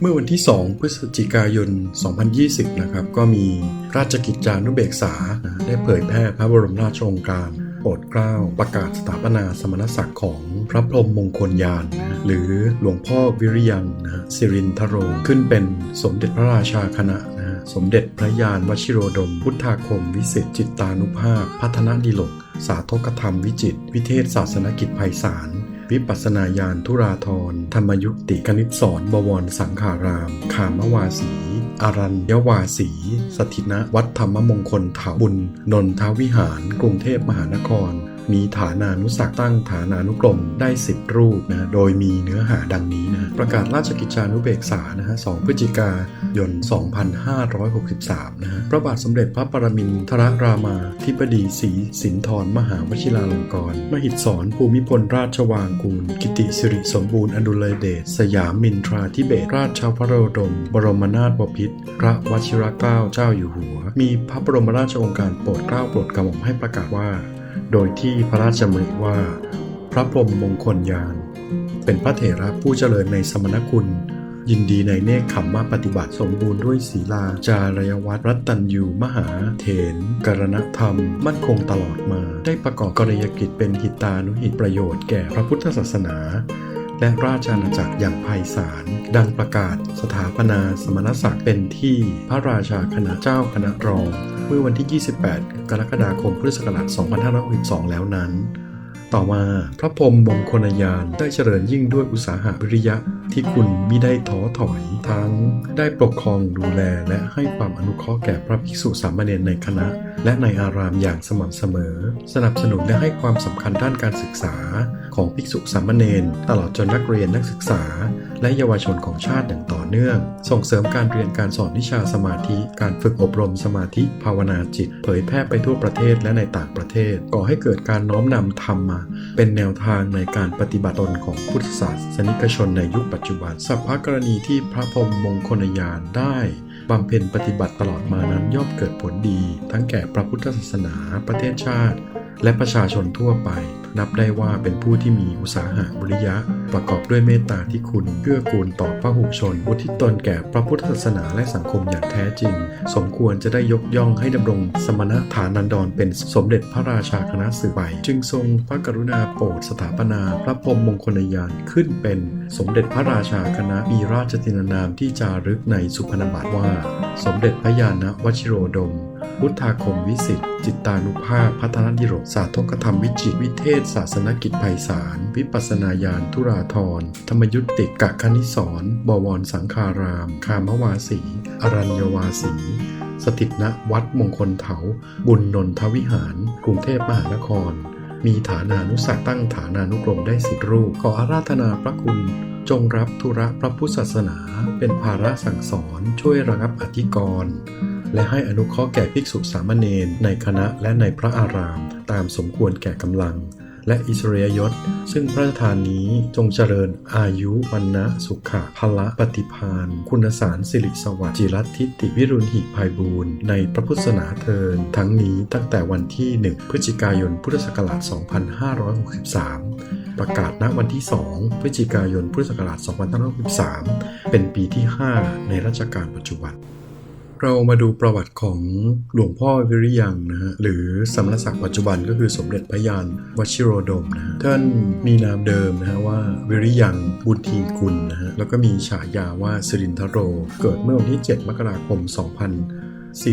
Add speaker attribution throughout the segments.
Speaker 1: เมื่อวันที่ 2 พฤศจิกายน 2020 นะครับ ก็มีราชกิจจานุเบกษานะได้เผยแพร่พระบรมราชโองการโปรดเกล้าประกาศสถาปนาสมณศักดิ์ของพระพรหมมงคลยานนะหรือหลวงพ่อวิริยังนะสิรินทโรขึ้นเป็นสมเด็จพระราชาคณะนะสมเด็จพระยานวชิโรดม พุทธาคม วิสิทธิจิตตานุภาพ พัฒนดิลก สาธกธรรมวิจิตรวิเทศศาสนกิจไพศาล วิปัสสนาญาณทุราธรธรรมยุติกนิษสอนบวรสังขาราม ขามวาสีอารัญยวาสี สถินะวัดธรรมมงคลเถาบุญ นนทวิหาร กรุงเทพมหานคร มีฐานานุสักตั้งฐานานุกรมได้ 10 รูปนะโดยมีเนื้อหาดังนี้นะประกาศราชกิจจานุเบกษานะฮะ2พฤศจิกายน 2563 นะฮะพระบาทสมเด็จพระปรมินทรรามาธิบดีศรีสินธรมหาวชิราลงกรณ์มหิดสรภูมิพลราชวางกูล กิติสิริสมบูรณ์อดุลยเดชสยามมินทราธิเบศรราชพระโรดม บรมนาถบพิตรพระวชิรเกล้าเจ้าอยู่หัว มีพระบรมราชโองการโปรดเกล้าโปรดกระหม่อมให้ประกาศว่า โดยที่พระราชดำริว่า พระพรหมมงคลยาน เป็นพระเถระผู้เจริญในสมณคุณ ยินดีในเนคขมมปฏิบัติสมบูรณ์ด้วยศีลาจารยวัตรรัตตัญยูมหาเถนกรณธรรม มั่นคงตลอดมา ได้ประกอบกรยกิจเป็นหิตานุหิตประโยชน์แก่พระพุทธศาสนา และราชอาณาจักรอย่างไพศาล ดังประกาศสถาปนาสมณศักดิ์เป็นที่พระราชาคณะเจ้าคณะรอง เมื่อวันที่ 28 กรกฎาคมพุทธศักราช2562 แล้วนั้น ต่อมาพระพรมมงคลยานได้เจริญยิ่งด้วยอุตสาหะวิริยะที่คุณมิได้ท้อถอย ทั้งได้ปกครองดูแลและให้ความอนุเคราะห์แก่พระภิกษุสามเณรในคณะ และในอารามอย่างสม่ำเสมอ สนับสนุนและให้ความสำคัญด้านการศึกษาของภิกษุสามเณรตลอดจนนักเรียนนักศึกษา และเยาวชนของชาติอย่างต่อเนื่อง ส่งเสริมการเรียนการสอนวิชาสมาธิ การฝึกอบรมสมาธิภาวนาจิต เผยแพร่ไปทั่วประเทศและในต่างประเทศก่อให้เกิดการน้อมนำธรรมมาเป็นแนวทางในการปฏิบัติตนของพุทธศาสนิกชนในยุคปัจจุบัน สัพพกรณีที่พระพรหมมงคลยานได้บำเพ็ญปฏิบัติตลอดมานั้นย่อมเกิดผลดี ทั้งแก่พระพุทธศาสนา ประเทศชาติ และประชาชนทั่วไปนับได้ว่าเป็นผู้ที่มีอุตสาหะวิริยะ ประกอบด้วยเมตตาที่คุณเกื้อกูลต่อพระหุชนอุทิศตนแก่พระพุทธศาสนาและสังคมอย่างแท้จริง สมควรจะได้ยกย่องให้ดำรงสมณฐานันดรเป็นสมเด็จพระราชาคณะสืบไป จึงทรงพระกรุณาโปรดสถาปนาพระพรมมงคลยานขึ้นเป็นสมเด็จพระราชาคณะมีราชตินานามที่จารึกในสุพรรณบัตรว่า สมเด็จพระยาณวชิโรดม พุทธาคมวิสิทธิจิตตานุภาพพัฒนดิโรกสาธกธรรมวิจิตวิเทศศาสนกิจไพศาล วิปัสนาญาณทุราธร ธรรมยุติกะคณิสรบวรสังคาราม คามวาสี อรัญยวาสี สถิตณวัดมงคลเถา บุญนนทวิหาร กรุงเทพมหานคร มีฐานานุสักตั้งฐานานุกรมได้สิบรูป ขออาราธนาพระคุณจงรับธุระพระพุทธศาสนา เป็นภาระสั่งสอนช่วยระงับอธิกรณ์และให้อนุเคราะห์แก่ภิกษุสามเณรในคณะและในพระอาราม ตามสมควรแก่กำลัง และอิสริยยศ ซึ่งพระราชทานนี้จงเจริญอายุวันนะสุขะพละปฏิพานคุณสารสิริสวัสดิ์จิรัตทิติวิรุณหิภัยบูรณ์ในพระพุทธศาสนาเทินทั้งนี้ตั้งแต่วันที่ 1 พฤศจิกายนพุทธศักราช 2563 ประกาศณวันที่ 2 พฤศจิกายนพุทธศักราช 2563 เป็นปีที่ 5 ในรัชกาลปัจจุบัน เรามาดูประวัติของหลวงพ่อวิริยังนะฮะหรือสมณศักดิ์ปัจจุบันก็คือสมเด็จพระยานวชิโรดมนะฮะท่านมีนามเดิมนะฮะว่าวิริยังบุญทีกุลนะฮะแล้วก็มีฉายาว่าสิรินทโร เกิดเมื่อวันที่ 7 มกราคม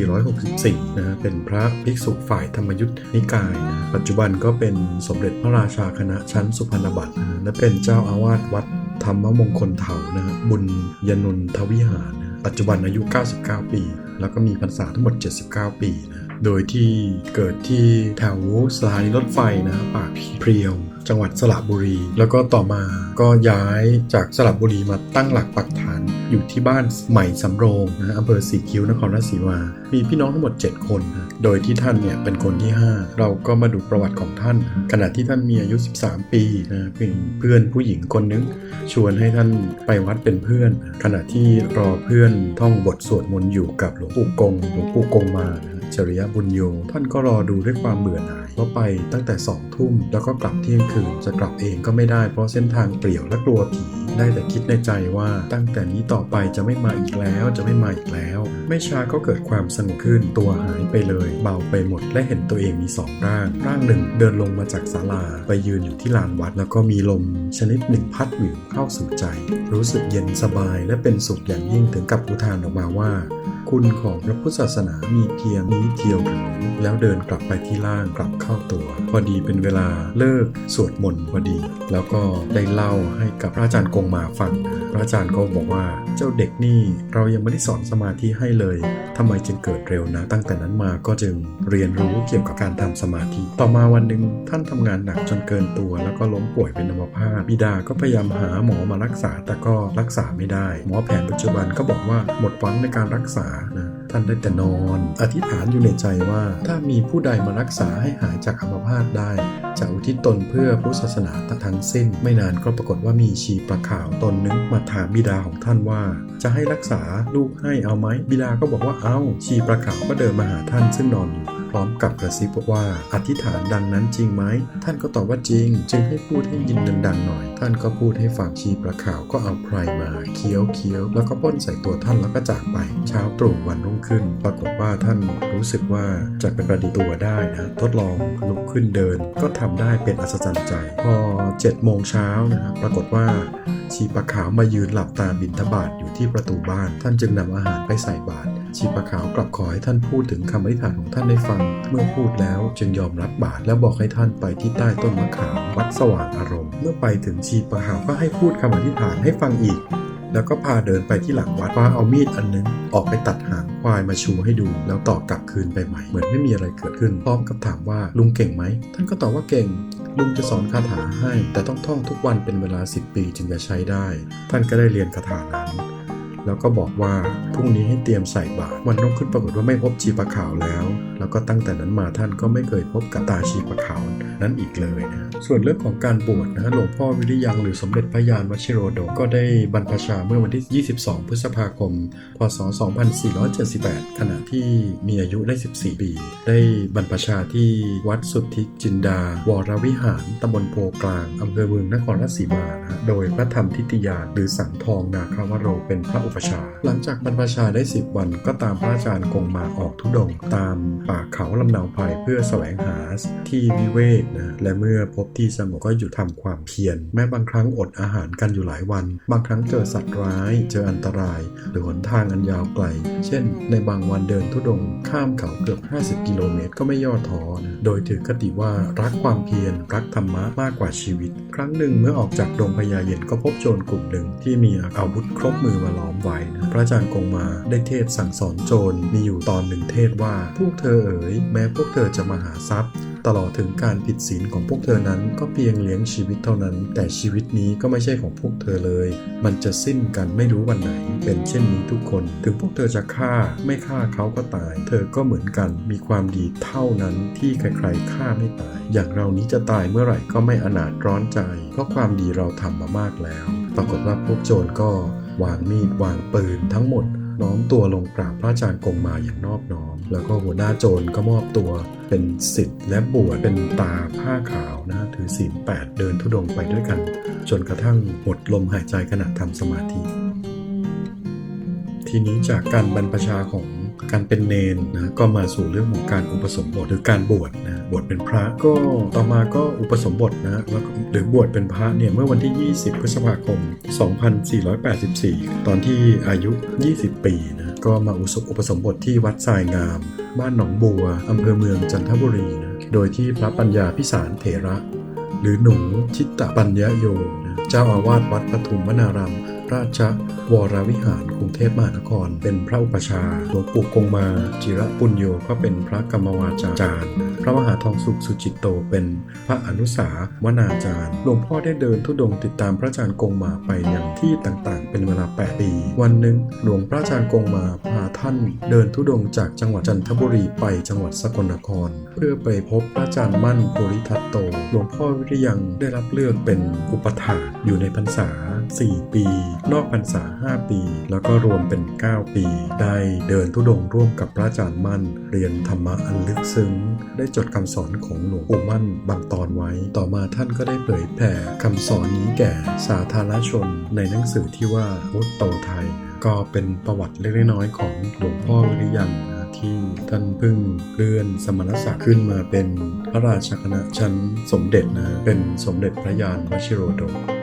Speaker 1: 2464นะฮะเป็นพระภิกษุฝ่ายธรรมยุทธนิกายนะปัจจุบันก็เป็นสมเด็จพระราชาคณะชั้นสุพรรณบัตรนะและเป็นเจ้าอาวาสวัดธรรมมงคลเถานะฮะบุญยนุนทวิหารนะปัจจุบันอายุ 99 ปี แล้วก็มีพรรษาทั้งหมด 79 ปีนะ โดยที่เกิดที่แถวสถานีรถไฟนะปากเพรียว จังหวัดสระบุรี แล้วก็ต่อมาก็ย้ายจากสระบุรีมาตั้งหลักปักฐานอยู่ที่บ้านใหม่สำโรงนะอำเภอสีคิ้วนครราชสีมา มีพี่น้องทั้งหมด 7 คนนะโดยที่ท่านเนี่ยเป็นคนที่ 5 เราก็มาดูประวัติของท่าน ขณะที่ท่านมีอายุ 13 ปีนะเป็นเพื่อนผู้หญิงคนนึง ชวนให้ท่านไปวัดเป็นเพื่อน ขณะที่รอเพื่อนท่องบทสวดมนต์อยู่กับหลวงปู่กงหลวงปู่กงมานะ จริยบุญโย ท่านก็รอดูด้วยความเบื่อหน่ายเพราะไปตั้งแต่สองทุ่มแล้วก็กลับเที่ยงคืน จะกลับเองก็ไม่ได้เพราะเส้นทางเปลี่ยวและกลัวผีได้แต่คิดในใจว่าตั้งแต่นี้ต่อไปจะไม่มาอีกแล้วจะไม่มาอีกแล้ว ไม่ช้าก็เกิดความสงบขึ้นตัวหายไปเลย เบาไปหมดและเห็นตัวเองมีสองร่าง ร่างหนึ่งเดินลงมาจากศาลา ไปยืนอยู่ที่ลานวัด แล้วก็มีลม ชนิดหนึ่งพัดวิวเข้าสู่ใจ รู้สึกเย็นสบายและเป็นสุขอย่างยิ่งถึงกับอุทานออกมาว่า คุณของพระพุทธศาสนามีเพียงนี้เทียวหรือแล้วเดินกลับไปที่ล่างกลับเข้าตัว พอดีเป็นเวลาเลิกสวดมนต์พอดี แล้วก็ได้เล่าให้กับพระอาจารย์กงมาฟังพระอาจารย์ก็บอกว่าเจ้าเด็กนี่เรายังไม่ได้สอนสมาธิให้เลยทำไมจึงเกิดเร็วนะ ตั้งแต่นั้นมาก็จึงเรียนรู้เกี่ยวกับการทำสมาธิ ต่อมาวันหนึ่งท่านทำงานหนักจนเกินตัว แล้วก็ล้มป่วยเป็นอัมพาตบิดาก็พยายามหาหมอมารักษาแต่ก็รักษาไม่ได้ หมอแผนปัจจุบันก็บอกว่าหมดหวังในการรักษานะท่านได้แต่นอน อธิษฐานอยู่ในใจว่า ถ้ามีผู้ใดมารักษาให้หายจากอัมพาตได้ จะอุทิศตนเพื่อพุทธศาสนาทั้งสิ้น ไม่นานก็ปรากฏว่ามีชีปลาขาวตนนึงมาถามบิดาของท่านว่า จะให้รักษาลูกให้เอาไหมบิดาก็บอกว่าเอาชีปลาขาวก็เดินมาหาท่านซึ่งนอนอยู่ ร้อมกับกระซิบอกว่า อธิษฐานดังนั้นจริงไหม ท่านก็ตอบว่าจริง จึงให้พูดให้ยินดังๆหน่อย ท่านก็พูดให้ฟังชีปลาขาวก็เอาไพรมาเคี้ยวเคี้ยวแล้วก็พ่นใส่ตัวท่านแล้วก็จากไป เช้าตรู่วันรุ่งขึ้น ปรากฏว่าท่านรู้สึกว่าจะเป็นประดิษฐ์ตัวได้นะทดลองลุกขึ้นเดิน ก็ทำได้เป็นอัศจรรย์ใจ พอ7โมงเช้านะครับปรากฏว่า ชีปะขาวมายืนหลับตาบินทบาทอยู่ที่ประตูบ้าน ท่านจึงนำอาหารไปใส่บาตรชีปะขาวกลับขอให้ท่านพูดถึงคำอธิษฐานของท่านได้ฟัง เมื่อพูดแล้วจึงยอมรับบาตรแล้วบอกให้ท่านไปที่ใต้ต้นมะขามวัดสว่างอารมณ์ เมื่อไปถึงชีปะขาวก็ให้พูดคำอธิษฐานให้ฟังอีก แล้วก็พาเดินไปที่หลังวัดว่าเอามีดอันนึง ออกไปตัดหางควายมาชูให้ดู แล้วต่อกลับคืนไปใหม่ เหมือนไม่มีอะไรเกิดขึ้น พร้อมกับถามว่าลุงเก่งไหม ท่านก็ตอบว่าเก่ง ลุงจะสอนคาถาให้ แต่ต้องท่องทุกวันเป็นเวลา 10 ปีจึงจะใช้ได้ ท่านก็ได้เรียนคาถานั้น แล้วก็บอกว่าพรุ่งนี้ให้เตรียมใส่บาตรวันรุ่งขึ้นปรากฏว่าไม่พบชีปะขาวแล้ว แล้วก็ตั้งแต่นั้นมาท่านก็ไม่เคยพบกับตาชีปะขาวนั้นอีกเลยนะส่วนเรื่องของการบวชนะหลวงพ่อวิริยังหรือสมเด็จพระยานวชิโรดมก็ได้บรรพชาเมื่อวันที่ 22 พฤษภาคม พศ 2478 ขณะที่มีอายุได้ 14 ปี ได้บรรพชาที่วัดสุทธิจินดา วรวิหารตำบลโพกลางอำเภอเมืองนครราชสีมานะโดยพระธรรมทิติยานหรือสังทองนาคาวโรเป็นพระอุปชา หลังจากบรรพชาได้ 10 วันก็ตามพระอาจารย์กงมาออกทุดงค์ตามป่าเขาลำเนาไพรเพื่อแสวงหาที่วิเวกนะและเมื่อพบที่สงบก็หยุดทำความเพียรแม้บางครั้งอดอาหารกันอยู่หลายวัน บางครั้งเจอสัตว์ร้าย เจออันตราย หรือหนทางอันยาวไกล เช่น ในบางวันเดินทุดงค์ข้ามเขาเกือบ 50 กิโลเมตรก็ไม่ย่อท้อนะโดยถือคติว่ารักความเพียรรักธรรมะมากกว่าชีวิต ครั้งหนึ่งเมื่อออกจากดงพญาเย็นก็พบโจรกลุ่มหนึ่งที่มีอาวุธครบมือมาล้อมไว้นะพระอาจารย์กงมาได้เทศสั่งสอนโจรมีอยู่ตอนหนึ่งเทศว่าพวกเธอเอ๋ยแม้พวกเธอจะมาหาทรัพย์ ตลอดถึงการผิดศีลของพวกเธอนั้นก็เพียงเลี้ยงชีวิตเท่านั้น แต่ชีวิตนี้ก็ไม่ใช่ของพวกเธอเลย มันจะสิ้นกันไม่รู้วันไหน เป็นเช่นนี้ทุกคน ถึงพวกเธอจะฆ่าไม่ฆ่าเขาก็ตาย เธอก็เหมือนกัน มีความดีเท่านั้นที่ใครๆฆ่าไม่ตาย อย่างเรานี้จะตายเมื่อไหร่ก็ไม่อนาถร้อนใจ เพราะความดีเราทำมามากแล้ว ปรากฏว่าพวกโจรก็วางมีดวางปืนทั้งหมด น้อมตัวลงกราบพระอาจารย์กงมาอย่างนอบน้อม แล้วก็หัวหน้าโจรก็มอบตัวเป็นสิทธิ์และบวชเป็นตาผ้าขาวนะถือศีลแปดเดินทุดงไปด้วยกัน จนกระทั่งหมดลมหายใจขณะทำสมาธิ ทีนี้จากการบรรพชาของ การเป็นเนนนะก็มาสู่เรื่องของการอุปสมบทหรือการบวชนะบวชเป็นพระก็ต่อมาก็อุปสมบทนะแล้วหรือบวชเป็นพระเนี่ยเมื่อวันที่ 20 พฤษภาคม 2484 ตอนที่อายุ 20 ปีนะก็มาอุสอุปสมบทที่วัดทรายงาม บ้านหนองบัวอำเภอเมืองจันทบุรีนะโดยที่พระปัญญาพิสารเถระ หรือหนูชิตตปัญญโยนะเจ้าอาวาสวัดปทุมวนาราม ราชวรวิหารกรุงเทพมหานคร เป็นพระอุปชาหลวงปู่คงมา จิระปุญโยก็เป็นพระกรรมวาจารย์ พระมหาทองสุขสุจิตโต เป็นพระอนุสาวนาจารย์ หลวงพ่อได้เดินทุดงค์ติดตามพระอาจารย์กงมาไปยังที่ต่างๆ เป็นเวลา 8 ปี วันหนึ่งหลวงพระอาจารย์กงมาพาท่านเดินทุดงค์จากจังหวัดจันทบุรีไปจังหวัดสกลนคร เพื่อไปพบพระอาจารย์มั่นโพริทัตโต หลวงพ่อวิริยังได้รับเลือกเป็นอุปถาอยู่ในพรรษา 4 ปี นอกพรรษา 5 ปี แล้วก็รวมเป็น 9 ปี ได้เดินทุดงร่วมกับพระอาจารย์มั่น เรียนธรรมะอันลึกซึ้ง ได้จดคำสอนของหลวงปู่มั่นบางตอนไว้ ต่อมาท่านก็ได้เผยแผ่คำสอนนี้แก่สาธารณชน ในหนังสือที่ว่าวุตโตไทย ก็เป็นประวัติเล็กๆน้อยๆของหลวงพ่อวิริยังนที่ท่านเพิ่งเลื่อนสมณศักดิ์ขึ้นมาเป็นพระราชคณะชั้นสมเด็จนะ เป็นสมเด็จพระยานวชิโรดม